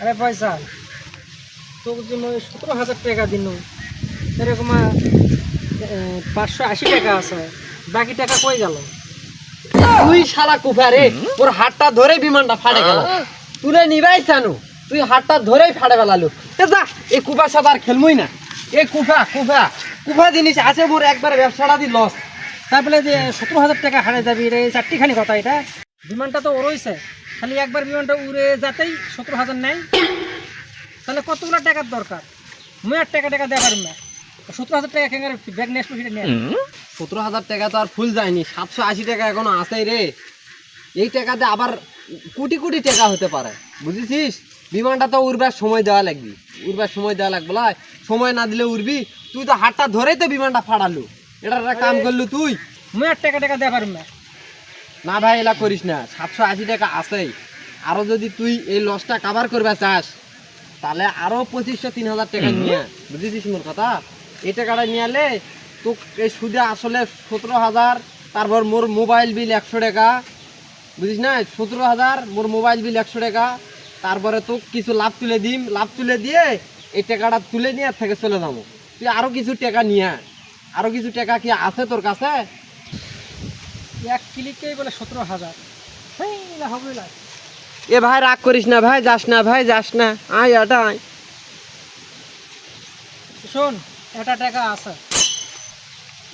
আরে পয়সা। তোকে যে মই সতেরো হাজার টাকা দিন এরকম পাঁচশো আশি টাকা আছে। বাকি টাকা কই গেল? তুই শালা কুফা রে ওর হাতটা ধরে বিমানটা ফাড়ে গেল। তুলে নিবাই চানু তুই হাতটা ধরেই ফাড়ে বেলালু এ যা এই কুফার সাথে আর খেলমই না। এ কুফা কুফা কুফা জিনিস আছে মোর একবার ব্যবসাটা দি লস তারপরে যে সতেরো হাজার টাকা হারে যাবি রে চারটিখানি কথা এটা। বিমানটা তো ওরইছে খালি একবার বিমানটা উড়ে যাতেই সতেরো হাজার নেয়। তাহলে কতগুলো টাকার দরকার? মুই আর টাকা টাকা দেওয়া পারব না। সতেরো হাজার টাকা কেন ব্যাগ নিয়ে আসব সেটা নিয়ে? সতেরো হাজার টাকা তো আর ফুল যায়নি। সাতশো আশি টাকা এখনও আছে রে। এই টাকাতে আবার কোটি কোটি টাকা হতে পারে। বুঝেছিস? বিমানটা তো উড়বার সময় দেওয়া লাগবে। উড়বার সময় দেওয়া লাগবে। লাই। সময় না দিলে উড়বি। তুই তো হাতটা ধরেই তো বিমানটা ফাড়ালু। এটা একটা কাম করলু তুই। মুই আর টাকা টাকা দেওয়া পারব না। না ভাই এলা করিস না। সাতশো আশি টাকা আছেই। আরও যদি তুই এই লসটা কাভার করবে চাস তাহলে আরও পঁচিশশো তিন হাজার টাকা নিয়ে বুঝেছিস মোর কথা? এই টাকাটা নিয়ে এলে তো এই সুদে আসলে সতেরো হাজার তারপর মোর মোবাইল বিল একশো টাকা। বুঝিস না? সতেরো হাজার মোর মোবাইল বিল একশো টাকা। তারপরে তো কিছু লাভ তুলে দিম। লাভ তুলে দিয়ে এই টাকাটা তুলে নিয়ে থেকে চলে যাব। তুই আরও কিছু টাকা নিয়ে আয়। আরও কিছু টাকা কি আছে তোর কাছে? এক ক্লিকেই বলে সতেরো হাজার। না হবে না এ ভাই রাগ করিস না ভাই যাস না ভাই যাস না। আয় এটা আয়। শোন এটা টাকা আছে।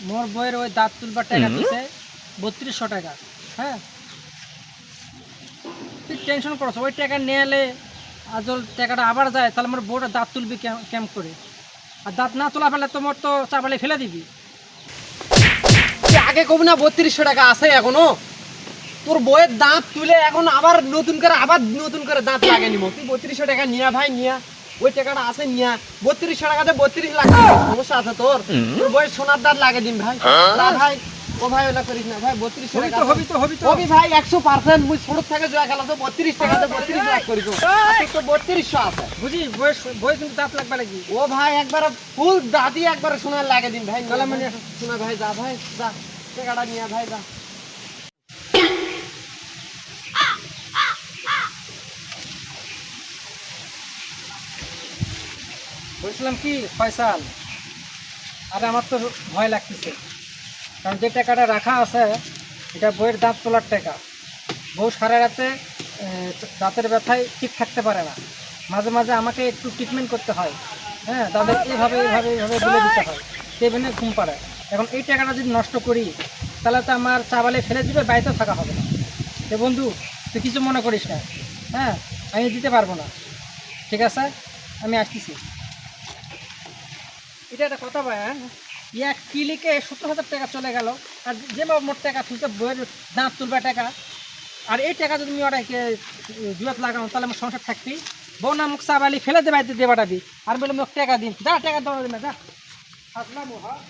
মোর বইয়ের ওই দাঁত তুলবার টাকা দিছে বত্রিশশো টাকা। হ্যাঁ? তুই টেনশন করছ ওই টাকা নিয়ে এলে আজল টাকাটা আবার যায় তাহলে মোর বউটা দাঁত তুলবি ক্যাম্প করে? আর দাঁত না তোলা ফেলে তোমার তো চাপালে ফেলে দিবি। আগে কবি না বত্রিশশো টাকা আছে এখনও। তোর বইয়ের দাঁত তুলে এখন আবার নতুন করে আবার নতুন করে দাঁত লাগে নিব। তুই বত্রিশশো টাকা নিয়া ভাই নিয়া। ওই টাকাটা আছে নিয়া। বত্রিশশো টাকাতে বত্রিশ লাখ সমস্যা আছে তোর। তোর বইয়ের সোনার দাঁত লাগে দিন ভাই। না ভাই ও ভাই ওলা করিস না ভাই বত্রিশশো টাকা হবি তো হবি তো। হবি ভাই একশো পার্সেন্ট। মুই ছোট থেকে জয়া খেলা তো বত্রিশ টাকাতে বত্রিশ লাখ করিস তো বত্রিশশো আছে। বুঝি বই বই কিন্তু দাঁত লাগবে লাগি ও ভাই একবার ফুল দাদি একবার সোনার লাগে দিন ভাই। মানে শোনা ভাই যা ভাই যা। টাকাটা নিয়ে ভাই যা। বলছিলাম কি ফয়সাল? আরে আমার তো ভয় লাগতেছে। কারণ যে টাকাটা রাখা আছে এটা বইয়ের দাঁত তোলার টাকা। বউ সারা রাতে দাঁতের ব্যথায় ঠিক থাকতে পারে না। মাঝে মাঝে আমাকে একটু ট্রিটমেন্ট করতে হয়। হ্যাঁ তাদের এইভাবে এইভাবে এইভাবে বলে দিতে হয়। সেভেনে ঘুম পাড়ে এখন এই টাকাটা যদি নষ্ট করি, তাহলে তো আমার চাবালে ফেলে দিবে বাড়িতেও থাকা হবে না। তো বন্ধু, তুই কিছু মনে করিস না হ্যাঁ? আমি দিতে পারব না। ঠিক আছে? আমি আসতেছি। এটা একটা কথা ভাই হ্যাঁ? এক কিলিকে সত্তর হাজার টাকা চলে গেল, আর যে মোট টাকা তুলতে বইয়ের দাঁত তুলবে টাকা। আর এই টাকা যদি আমি ওটাকে জুয়াত লাগানো তাহলে আমার সংসার থাকবি বউ না মুখ চাবালি, ফেলে দেবে দেবাটা দি আর বলে, মুখ টাকা দিন। যা, টাকা দেওয়া দিন যা। আসলাম হ্যাঁ